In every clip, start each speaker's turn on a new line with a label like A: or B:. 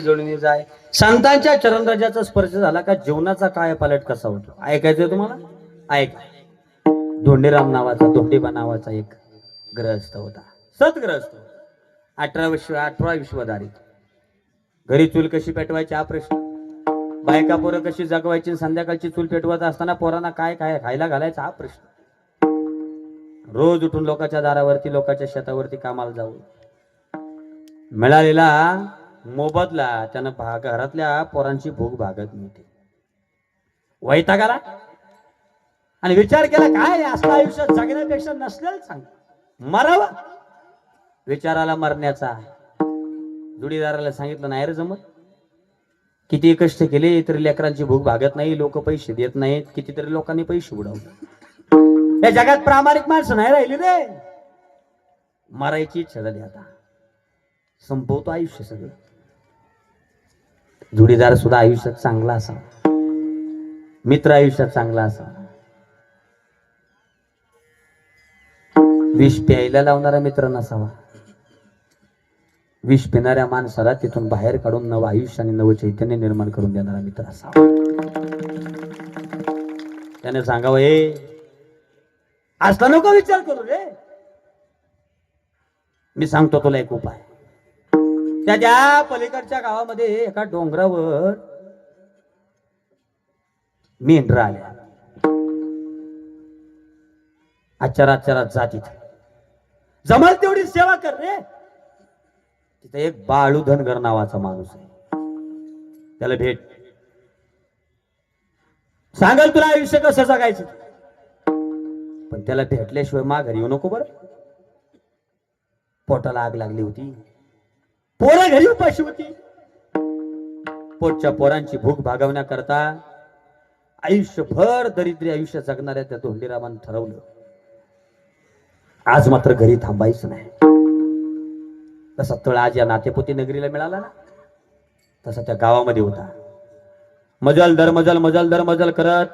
A: जळून जाय. संतांच्या चरणराजाचा स्पर्श झाला का जीवनाचा काय पालट कसा होतो? ऐकायचंय तुम्हाला? ऐक. धोंडेराम नावाचा धोंडेबा नावाचा एक ग्रहस्थ होता. सतग्रहस्थ अठरा विश्व अठरा विश्वधारित. घरी चूल कशी पेटवायची? हा प्रश्न. बायका पोरं कशी जगवायची? संध्याकाळची चूल पेटवत असताना पोरांना काय काय खायला घालायचा? हा प्रश्न. रोज उठून लोकांच्या दारावरती लोकांच्या शेतावरती कामाला जाऊ मिळालेला मोबदला त्यानं भाग घरातल्या पोरांची भूक भागत नव्हती. वैतागाला? आणि विचार केला काय असलं आयुष्य जगण्यापेक्षा नसलेलं सांग. मरावा? विचाराला मरण्याचा. जुडीदाराला सांगितलं नाही रे जमत. किती कष्ट केले तरी लेकरांची भूक भागत नाही लोक पैसे देत नाहीत कितीतरी लोकांनी पैसे उडवले या जगात प्रामाणिक माणसं नाही राहिली रे. मारायची इच्छा झाली आता. संपवतो आयुष्य सगळं. जोडीदार सुद्धा आयुष्यात चांगला असावा. मित्र आयुष्यात चांगला असावा. विष प्यायला लावणारा मित्र नसावा. विष पिणाऱ्या माणसाला तिथून बाहेर काढून नवं आयुष्य आणि नवं चैतन्य निर्माण करून देणारा मित्र असावा. त्याने सांगावं हे असला नको विचार करू रे. मी सांगतो तुला एक उपाय. त्याच्या पलीकडच्या गावामध्ये एका डोंगरावर मेंढरा आल्या. आचारात आचारात जा तिथे जमल तेवढी सेवा कर रे. तिथे एक बाळू धनगर नावाचा माणूस आहे. त्याला भेट. सांगाल तुला आयुष्य कसं जगायचं. पण त्याला भेटल्याशिवाय माघारी येऊ नको बरं. पोटाला आग लागली होती. पोरं घरी उपाशी होती. पोटच्या पोरांची भूक भागवण्याकरता आयुष्यभर दरिद्री आयुष्य जगणाऱ्या त्या धोंडीरामानं ठरवलं. आज मात्र घरी थांबायचं नाही. तसा तळ आज या नातेपोती नगरीला मिळाला ना? तसा त्या गावामध्ये होता. मजल दर मजल मजल दर मजल करत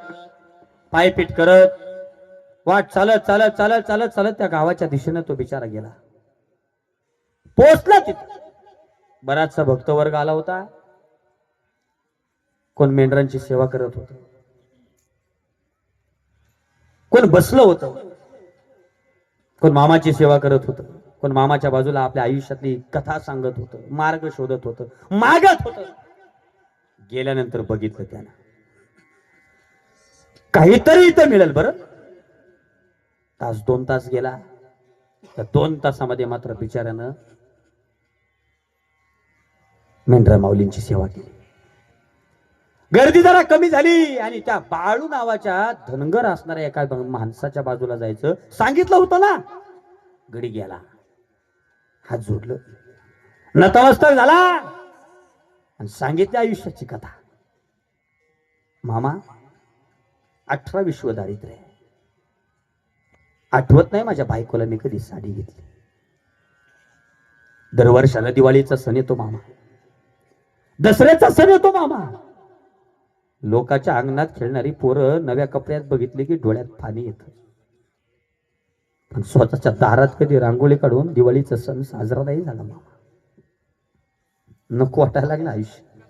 A: पायपीट करत वाट चालत चालत चालत चालत चालत त्या गावाच्या दिशेने तो बिचारा गेला. पोचला तिथे. बराचसा भक्तवर्ग आला होता. कोण मेंढरांची सेवा करत होत. कोण बसलं होतं. कोण मामाची सेवा करत होतं. कोण मामाच्या बाजूला आपल्या आयुष्यातली कथा सांगत होतं. मार्ग शोधत होतं. मागत होतं. गेल्यानंतर बघितलं त्यानं. काहीतरी इथं मिळेल बरं. तास दोन तास गेला. त्या दोन तासामध्ये मात्र बिचाऱ्यानं मेंढरा माऊलींची सेवा केली. गर्दी जरा कमी झाली आणि त्या बाळू नावाच्या धनगर असणाऱ्या एका माणसाच्या बाजूला जायचं सांगितलं होतं ना. गडी गेला. हात जोडलं. नतमस्तक झाला. आणि सांगितल्या आयुष्याची कथा. मामा अठरा विश्व दारिद्र्य आठवत नाही माझ्या बायकोला मी कधी साडी घेतली. दरवर्षाला दिवाळीचा सण येतो मामा. दसऱ्याचा सण येतो मामा. लोकाच्या अंगणात खेळणारी पोरं नव्या कपड्यात बघितली की डोळ्यात पाणी येत. पण स्वतःच्या दारात कधी रांगोळी काढून दिवाळीचा सण साजरा नाही झाला मामा. नको वाटायला लागलं आयुष्य.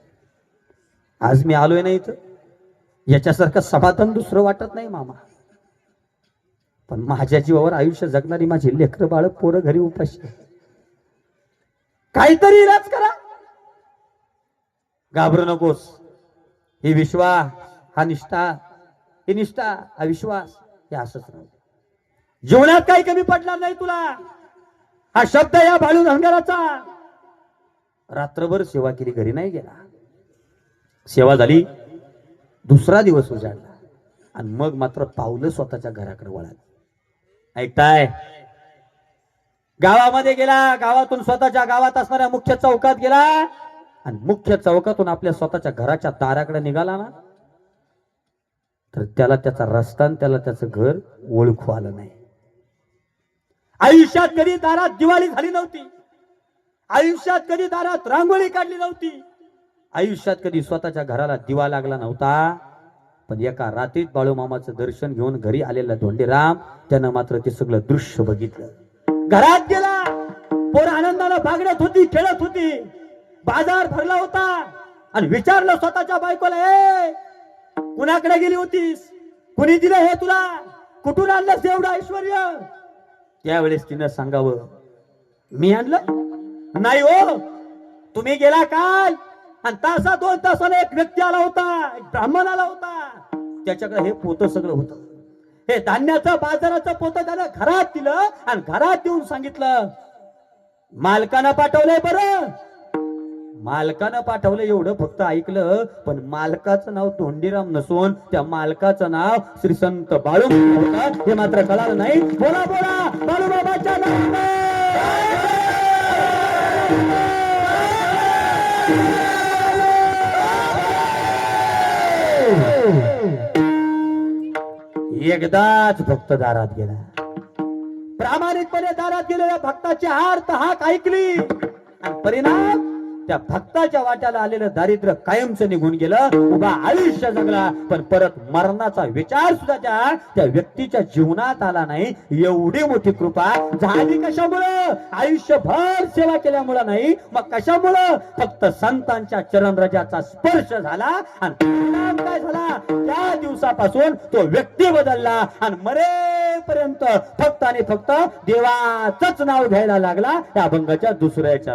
A: आज मी आलोय नाही इथं. याच्यासारखं समाधान दुसरं वाटत नाही मामा. पण माझ्या जीवावर आयुष्य जगणारी माझी लेकर बाळ पोरं घरी उपाशी काहीतरी इलाज करा. घाबरू नकोस. ही विश्वा हा निष्ठा ही निष्ठा हा विश्वास हे असंच राहू जीवनात काही कमी पडणार नाही तुला. हा शब्द या बाळू हंगाराचा रात्रभर सेवा केली घरी नाही गेला. सेवा झाली दुसरा दिवस उजाडला. आणि मग मात्र पावलं स्वतःच्या घराकडे वळालं. ऐकताय? गावामध्ये गेला गावातून स्वतःच्या गावात असणाऱ्या मुख्य चौकात गेला. आणि मुख्य चौकातून आपल्या स्वतःच्या घराच्या दाराकडे निघाला ना तर त्याला त्याचा रस्ता आणि त्याला त्याचं घर ओळखू आलं नाही. आयुष्यात कधी दारात दिवाळी झाली नव्हती. आयुष्यात कधी दारात रांगोळी काढली नव्हती. आयुष्यात कधी स्वतःच्या घराला दिवा लागला नव्हता. पण एका रात्रीत बाळूमामाचं दर्शन घेऊन घरी आलेला धोंडीराम त्यानं मात्र ते सगळं दृश्य बघितलं. घरात गेला. पोर आनंदाला बागडत होती खेळत होती. बाजार भरला होता आणि विचारलं स्वतःच्या बायकोला ए कुणाकडे गेली होतीस? कुणी दिलं हे तुला? कुठून आणलंस एवढं ऐश्वर? त्यावेळेस तिनं सांगावं मी आणलं? नाही हो. तुम्ही गेला काल आणि तासा दोन तासाला एक व्यक्ती आला होता एक ब्राह्मण आला होता. त्याच्याकडे हे पोत सगळं होतं. हे धान्याचं बाजाराचं पोत त्यानं घरात दिलं आणि घरात देऊन सांगितलं मालकानं पाठवलंय बरं. मालकानं पाठवलं एवढं फक्त ऐकलं पण मालकाचं नाव धोंडीराम नसून त्या मालकाचं नाव श्री संत बाळू हे मात्र कळालं नाही. बोला बोला बाळूबाबाच्या एकदाच भक्त दारात गेला. प्रामाणिकपणे दारात गेलेल्या भक्ताची हार हाक ऐकली. आणि परिणाम त्या भक्ताच्या वाट्याला आलेलं दारिद्र्य कायमचं निघून गेलं. उभा आयुष्य जगला पण परत मरणाचा विचार सुद्धा त्या त्या व्यक्तीच्या जीवनात आला नाही. एवढी मोठी कृपा झाली कशामुळं? आयुष्यभर सेवा केल्यामुळं नाही. मग कशामुळं? फक्त संतांच्या चरणरजाचा स्पर्श झाला आणि परिणाम काय झाला? त्या दिवसापासून तो व्यक्ती बदलला आणि मरेपर्यंत फक्त आणि फक्त देवाचंच नाव घ्यायला लागला. त्या अभंगाच्या दुसऱ्याच्या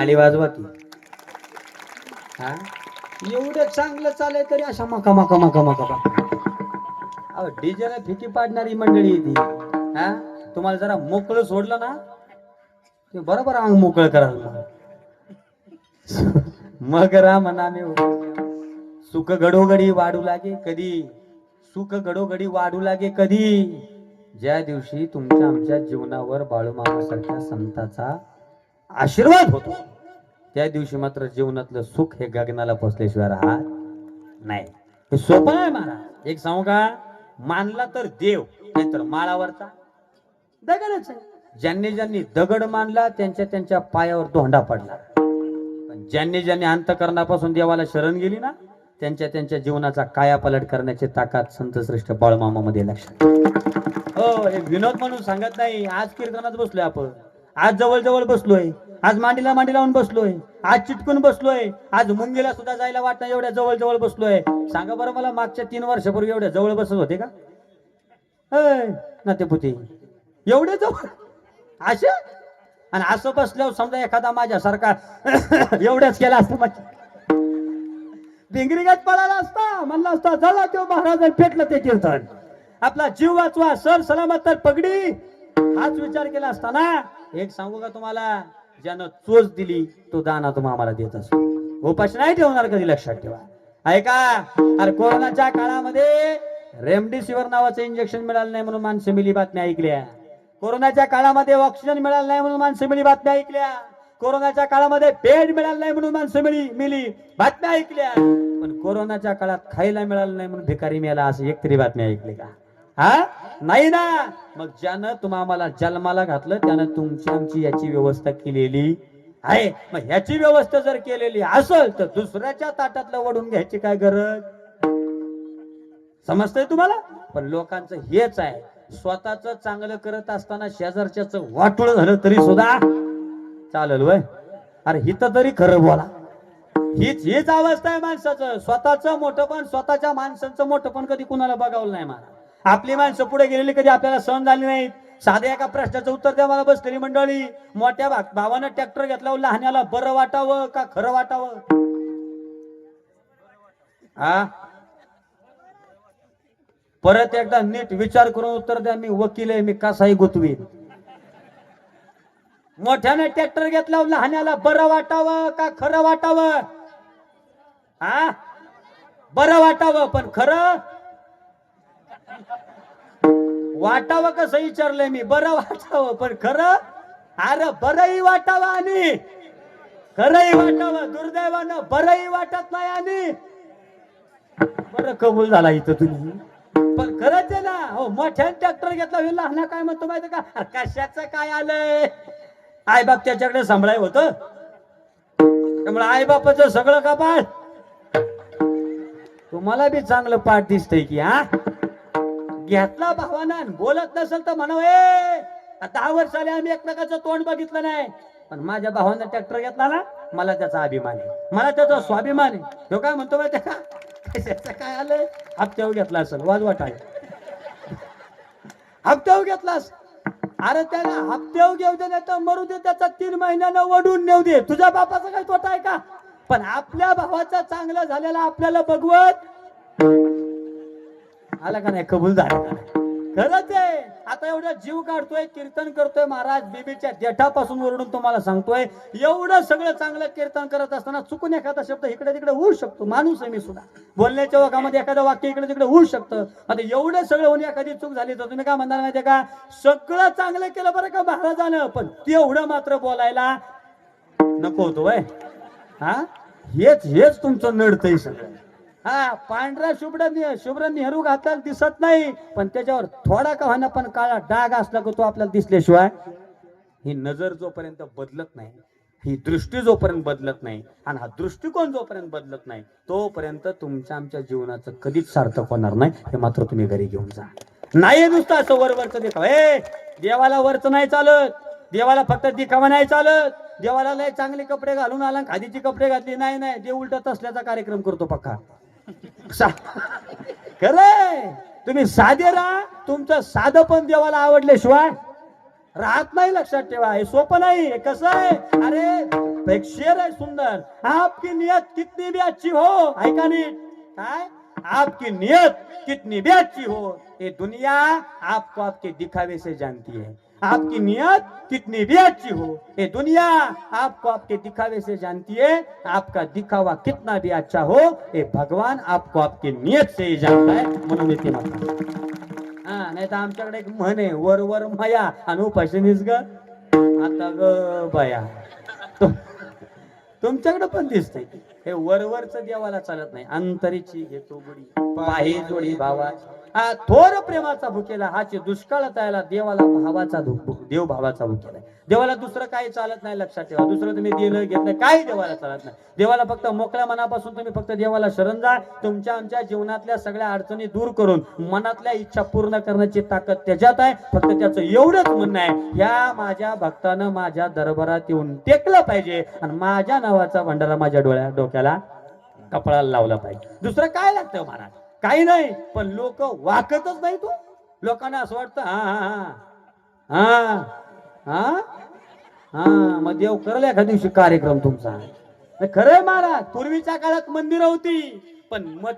A: टाळी वाजवा की हा? एवढं चांगलं चालय तरी अशा मका मका मका मका अहो डीजेला फिकी पाडणारी मंडळी ती. हा? तुम्हाला जरा मोकळं सोडलं ना ते बरोबर अंग मोकळं करायला मग राम नामे सुख घडोघडी वाढू लागे कधी? सुख घडोघडी वाढू लागे कधी? ज्या दिवशी तुमच्या आमच्या जीवनावर बाळूमामासारख्या संताचा आशीर्वाद होतो. त्या दिवशी मात्र जीवनातलं सुख हे गगनाला पोचल्याशिवाय राहत नाही. हे सोपं आहे महाराज. एक सांगू का? मानला तर देव नाहीतर माळावरचा. दगडच ज्यांनी ज्यांनी दगड मानला त्यांच्या त्यांच्या पायावर धोंडा पडला. पण ज्यांनी ज्यांनी अंतकरणापासून देवाला शरण गेली ना त्यांच्या त्यांच्या जीवनाचा कायापालट करण्याची ताकद संत श्रेष्ठ बाळमामामध्ये लक्षात हो हे विनोद म्हणून सांगत नाही. आज कीर्तनात बसलोय आपण. आज जवळ जवळ बसलोय. आज मांडीला मांडी लावून बसलोय. आज चिटकून बसलोय. आज मुंगीला सुद्धा जायला वाटत नाही एवढ्या जवळ जवळ बसलोय. सांगा बरं मला मागच्या तीन वर्षापूर्वी एवढ्या जवळ बसत होते का? अय, नातेपुती एवढे जवळ? असे आणि असं बसल्यावर समजा एखादा माझ्यासारखा एवढ्याच केला असतं माझ्या भिंगरीगात पळाला असता म्हणला असता झाला तो महाराज पेटलं ते कीर्तन. आपला जीव वाचवा सर सलामत तर पगडी. हाच विचार केला असता ना. एक सांगू का तुम्हाला? ज्यानं चोच दिली तो दाना तुम्ही आम्हाला देत असतो. उपाश नाही ठेवणार कधी लक्षात ठेवा. ऐका अरे कोरोनाच्या काळामध्ये रेमडेसिवीर नावाचं इंजेक्शन मिळालं नाही म्हणून माणसं मिली बातम्या ऐकल्या. कोरोनाच्या काळामध्ये ऑक्सिजन मिळालं नाही म्हणून माणसं मिली बातम्या ऐकल्या. कोरोनाच्या काळामध्ये बेड मिळालं नाही म्हणून माणसं मिली मिली बातम्या ऐकल्या. पण कोरोनाच्या काळात खायला मिळालं नाही म्हणून भिकारी मिळाला असं एक तरी बातम्या ऐकली का? हा? नाही ना. मग ज्यानं तुम्हा आम्हाला जन्माला घातलं त्यानं तुमची आमची याची व्यवस्था केलेली आहे. मग ह्याची व्यवस्था जर केलेली असेल तर दुसऱ्याच्या ताटातलं वडून घ्यायची काय गरज? समजतंय तुम्हाला? पण लोकांचं हेच आहे. स्वतःच चांगलं करत असताना शेजारच्याच वाटोळ झालं तरी सुद्धा चालेल वय. अरे हित तरी खरं बोला. हीच हीच अवस्था आहे माणसाचं. स्वतःच मोठं पण स्वतःच्या माणसांचं मोठं पण कधी कुणाला बघावलं नाही मला आपली माणसं पुढे गेलेली कधी आपल्याला सहन झाली नाहीत. साध्या एका प्रश्नाचं उत्तर द्या मला बसलेली मंडळी. मोठ्या भा- भावानं ट्रॅक्टर घेतला लहान्याला बरं वाटावं का खरं वाटावं? हा परत एकदा नीट विचार करून उत्तर द्या मी वकील आहे मी कसाही गुतवीन. मोठ्याने ट्रॅक्टर घेतला लहान्याला बरं वाटावं का खरं वाटावं? हा बरं वाटावं पण खरं वाटावं कसं विचारलंय मी? बरं वाटावं पण खरं? अरे बरंही वाटावं आणि खरंही वाटावं. दुर्दैवानं बरंही वाटत नाही आणि बरं कबूल झाला इथं तुम्ही. पण खरंच आहे ना हो मोठ्याने ट्रॅक्टर घेतला हे लहान काय म्हणतो माहिती का? कशाचं काय आलंय? आई बाप त्याच्याकडे सांभाळाय होत. त्यामुळे आई बापाचं सगळं कपाळ. तुम्हाला बी चांगलं पाठ दिसतंय की हा? घेतला भावाना बोलत नसेल तर म्हणाव ए दहा वर्ष आले आम्ही एकमेकाचं तोंड बघितलं नाही. पण माझ्या भावानं ट्रॅक्टर घेतला ना मला त्याचा अभिमान आहे. मला त्याचा स्वाभिमान आहे. तो काय म्हणतो माहिती का? काय आलंय? हप्त्यावर घेतला असेल वाजवाट आहे हप्त्यावर घेतलास अरे त्याला हप्त्यावर घेऊ दे नाही तर मरू दे त्याचा तीन महिन्यानं वडून नेऊ दे. तुझ्या बापाचा काही तोटा आहे का? पण आपल्या भावाचा चांगला झालेला आपल्याला बघवत आला का नाही? कबूल झाला का नाही? खरंच आहे. आता एवढा जीव काढतोय कीर्तन करतोय महाराज. बीबीच्या देठापासून ओरडून तुम्हाला सांगतोय एवढं सगळं चांगलं कीर्तन करत असताना चुकून एखादा शब्द इकडे तिकडे होऊ शकतो. माणूस आहे मी सुद्धा. बोलण्याच्या वाकामध्ये एखादं वाक्य इकडे तिकडे होऊ शकतं. आता एवढं सगळं होऊन एखादी चूक झाली तर तुम्ही काय म्हणणार माहितीये का? सगळं चांगलं केलं बरं का महाराजानं पण तेवढं मात्र बोलायला नको होतो वय. हा? हेच हेच तुमचं नडतंय सगळं. हा पांढरा शुभ्र शुभ्र नेहरू घातलेला दिसत नाही पण त्याच्यावर थोडा का होईना पण काळा डाग असला की तो आपल्याला दिसल्याशिवाय ही नजर जोपर्यंत बदलत नाही ही दृष्टी जोपर्यंत बदलत नाही आणि हा दृष्टिकोन जोपर्यंत बदलत नाही तोपर्यंत तुमच्या आमच्या जीवनाचं कधीच सार्थक होणार नाही हे मात्र तुम्ही घरी घेऊन जा. नाही नुसतं असं वरवरचं देखाव. हे देवाला वरचं नाही चालत देवाला फक्त दिखावा नाही चालत देवाला लय चांगले कपडे घालून आला खादीचे कपडे घातले. नाही नाही देव उलटत असल्याचा कार्यक्रम करतो पक्का. खरंय. तुम्ही साधे राहा तुमचं साधं पण देवाला आवडल्याशिवाय राहत नाही लक्षात ठेवा. हे सोपं नाही हे कसं आहे? अरे एक शेर आहे सुंदर. आपकी नियत कितनी भी अच्छी हो. ऐका नीट. काय? आपकी नियत कितनी भी अच्छी हो. ये दुनिया आपको आपके दिखावे से जानती है. आपकी नियत कितनी भी अच्छी हो। ये दुनिया आपको आपके दिखावे से जानती है आपका दिखावा कितना भी अच्छा हो ये भगवान आपको आपकी नियत से ही जानता है। म्हणून येते माता हो। हा। नाही तर आमच्याकडे एक म्हण आहे वर वर मया आणि उपाशीनीच ग आता ग बया तुमच्याकडे पण दिसतंय हे वरवरच देवाला चालत नाही अंतरीची घेतो बुडी पाही जोडी भावा हा थोर प्रेमाचा भुकेला हाची दुष्काळ तयाला देवाला भावाचा देव भावाचा भुकेला देवाला दुसरं काही चालत नाही लक्षात ठेवा. दुसरं तुम्ही दिलं घेतलं काही देवाला चालत नाही. देवाला फक्त मोकळ्या मनापासून तुम्ही फक्त देवाला शरण जा. तुमच्या आमच्या जीवनातल्या सगळ्या अडचणी दूर करून मनातल्या इच्छा पूर्ण करण्याची ताकद त्याच्यात आहे. फक्त त्याचं एवढंच म्हणणं आहे ह्या माझ्या भक्तानं माझ्या दरबारात येऊन टेकलं पाहिजे आणि माझ्या नावाचा भंडारा माझ्या डोळ्या डोक्याला कपडाला लावला पाहिजे. दुसरं काय लागतं हो महाराज? काही नाही पण लोक वाकतच नाही तो. लोकांना असं वाटतं हा हा हा. हा हा मग देव करल एखाद्या दिवशी कार्यक्रम तुमचा. खरंय महाराज पूर्वीच्या काळात मंदिरं होती पण मग